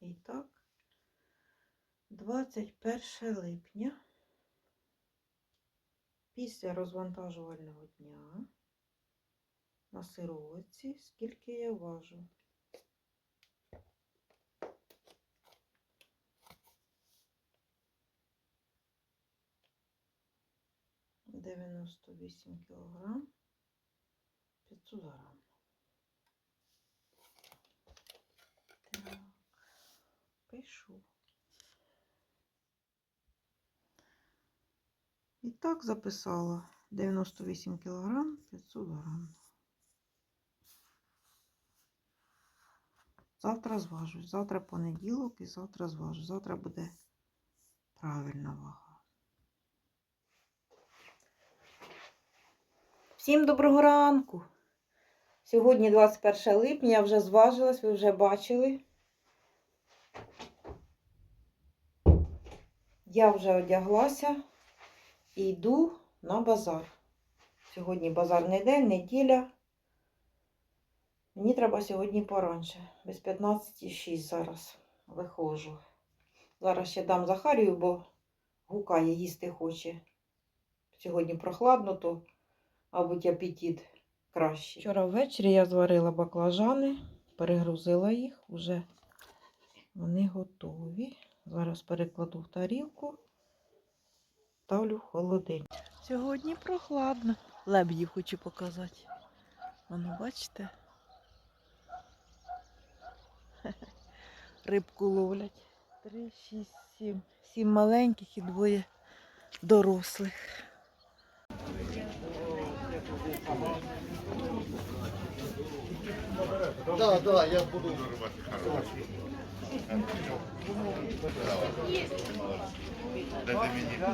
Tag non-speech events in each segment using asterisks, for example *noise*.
І так, 21 липня, після розвантажувального дня на сироватці, скільки я важу. Дев'яносто вісім кілограм, 500 грам. Так, пишу. І так записала 98 кілограм, 500 грам. Завтра зважусь. Завтра понеділок і завтра зважу. Завтра буде правильна вага. Всім доброго ранку! Сьогодні 21 липня, я вже зважилась, ви вже бачили. Я вже одяглася і йду на базар. Сьогодні базарний день, неділя. Мені треба сьогодні поранше. Без 15,6 зараз виходжу. Зараз ще дам Захарію, бо гукає, їсти хоче. Сьогодні прохладно, то, мабуть, апетит краще. Вчора ввечері я зварила баклажани, перегрузила їх, вже вони готові. Зараз перекладу в тарілку, ставлю в холодильник. Сьогодні прохладно. Лебедів хочу показати. Воно, бачите? *laughs* Рибку ловлять. Три, шість, сім. Сім маленьких і двоє дорослих. Да, да, я буду.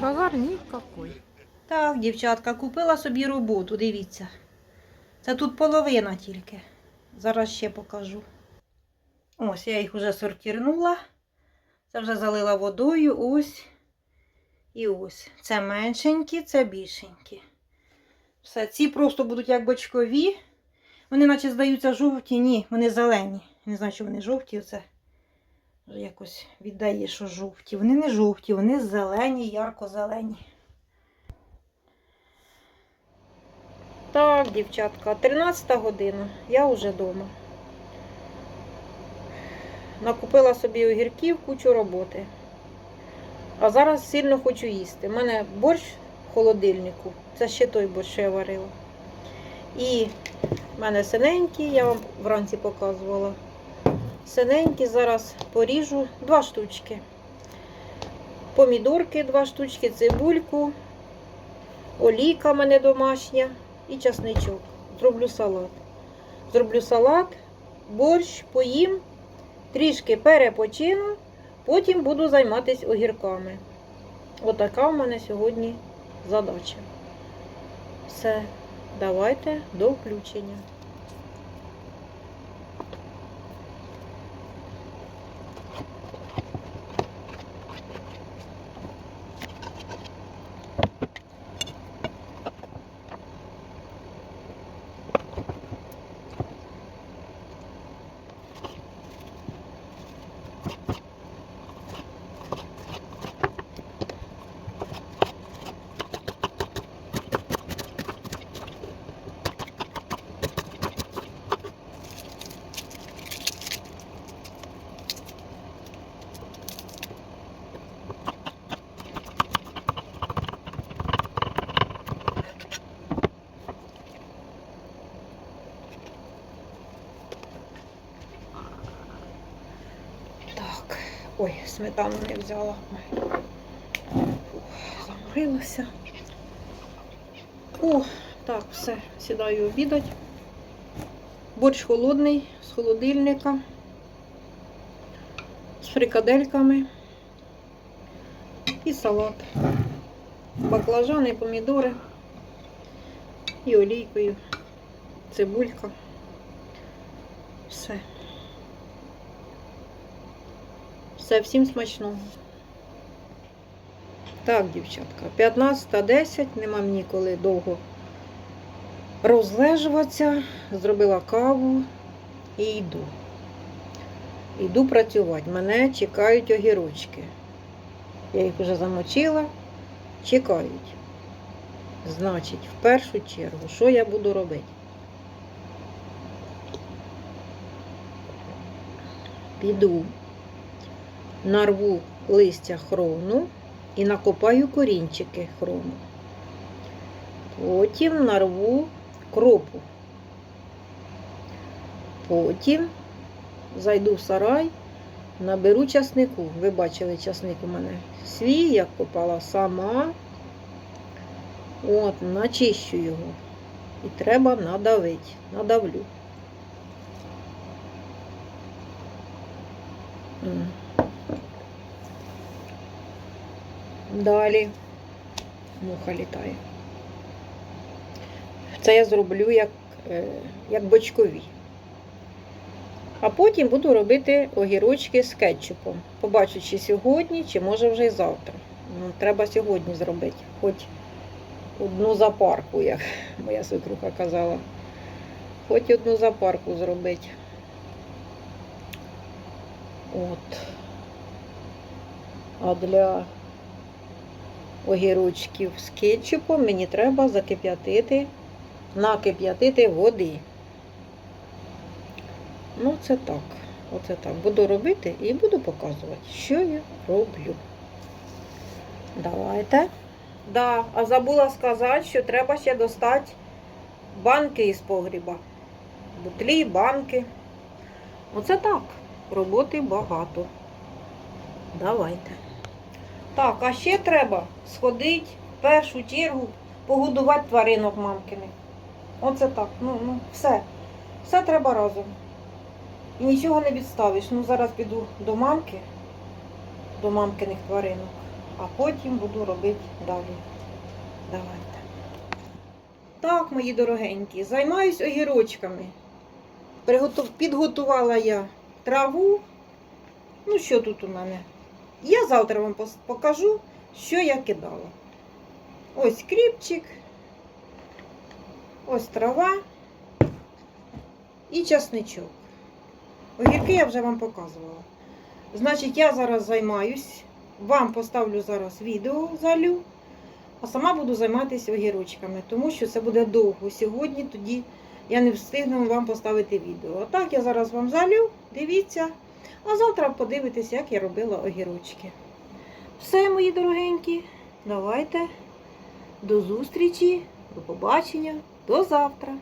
Базар ніякий. Так, дівчатка, купила собі роботу, дивіться. Це тут половина тільки. Зараз ще покажу. Ось, я їх вже сортирнула. Це вже залила водою, ось. І ось. Це меншенькі, це більшенькі. Все, ці просто будуть як бочкові. Вони наче здаються жовті, ні, вони зелені. Не знаю, що вони жовті, оце якось віддає, що жовті. Вони не жовті, вони зелені, ярко-зелені. Так, дівчатка, 13 година. Я вже вдома. Накупила собі огірків, кучу роботи. А зараз сильно хочу їсти. У мене борщ в холодильнику. Це ще той борщ, що я варила. І в мене синенький, я вам вранці показувала. Синенькі зараз поріжу два штучки. Помідорки два штучки, цибульку, олійка мене домашня і часничок. Зроблю салат. Зроблю салат, борщ, поїм, трішки перепочину, потім буду займатися огірками. Отака в мене сьогодні задача. Все, давайте до включення. you ой, сметану не взяла. Фух, Заморилася. О, так, все, сідаю обідати. Борщ холодний з холодильника. З фрикадельками. І салат. Баклажани, помідори. І олійкою. Цибулька. Все. Все, всім смачного. Так, дівчатка, 15.10, нема мені коли довго розлежуватися. Зробила каву і йду. Йду працювати. Мене чекають огірочки. Я їх вже замочила, чекають. Значить, в першу чергу, що я буду робити? Піду, нарву листя хрону і накопаю корінчики хрону. Потім нарву кропу. Потім зайду в сарай, наберу часнику. Ви бачили часник у мене свій, як копала сама. От, начищу його. І треба надавити. Надавлю. Далі муха літає. Це я зроблю як, е, як бочкові. А потім буду робити огірочки з кетчупом. Побачу, чи сьогодні, чи може вже й завтра. Ну, треба сьогодні зробити. Хоч одну запарку, як *laughs* моя свекруха казала. Хоч одну запарку зробити. От. А для огірочків з кетчупом мені треба закип'ятити, накип'ятити води. Ну, це так. Оце так. Буду робити і буду показувати, що я роблю. Давайте. Да, а забула сказати, що треба ще достати банки із погріба. Бутлі, банки. Оце так. Роботи багато. Давайте. Так, а ще треба сходити в першу чергу погодувати тваринок мамкиних. Оце так. Ну, ну, все. Все треба разом. І нічого не відставиш. Ну, зараз піду до мамки, до мамкиних тваринок, а потім буду робити далі. Давайте. Так, мої дорогенькі, займаюсь огірочками. Підготувала я траву. Ну, що тут у мене? Я завтра вам покажу, що я кидала. Ось кріпчик, ось трава і часничок. Огірки я вже вам показувала. Значить, я зараз займаюсь, вам поставлю зараз відео залю, а сама буду займатися огірочками, тому що це буде довго. Сьогодні тоді я не встигну вам поставити відео. А так я зараз вам залю, дивіться, а завтра подивитесь, як я робила огірочки. Все, мої дорогенькі, давайте. До зустрічі, до побачення, до завтра.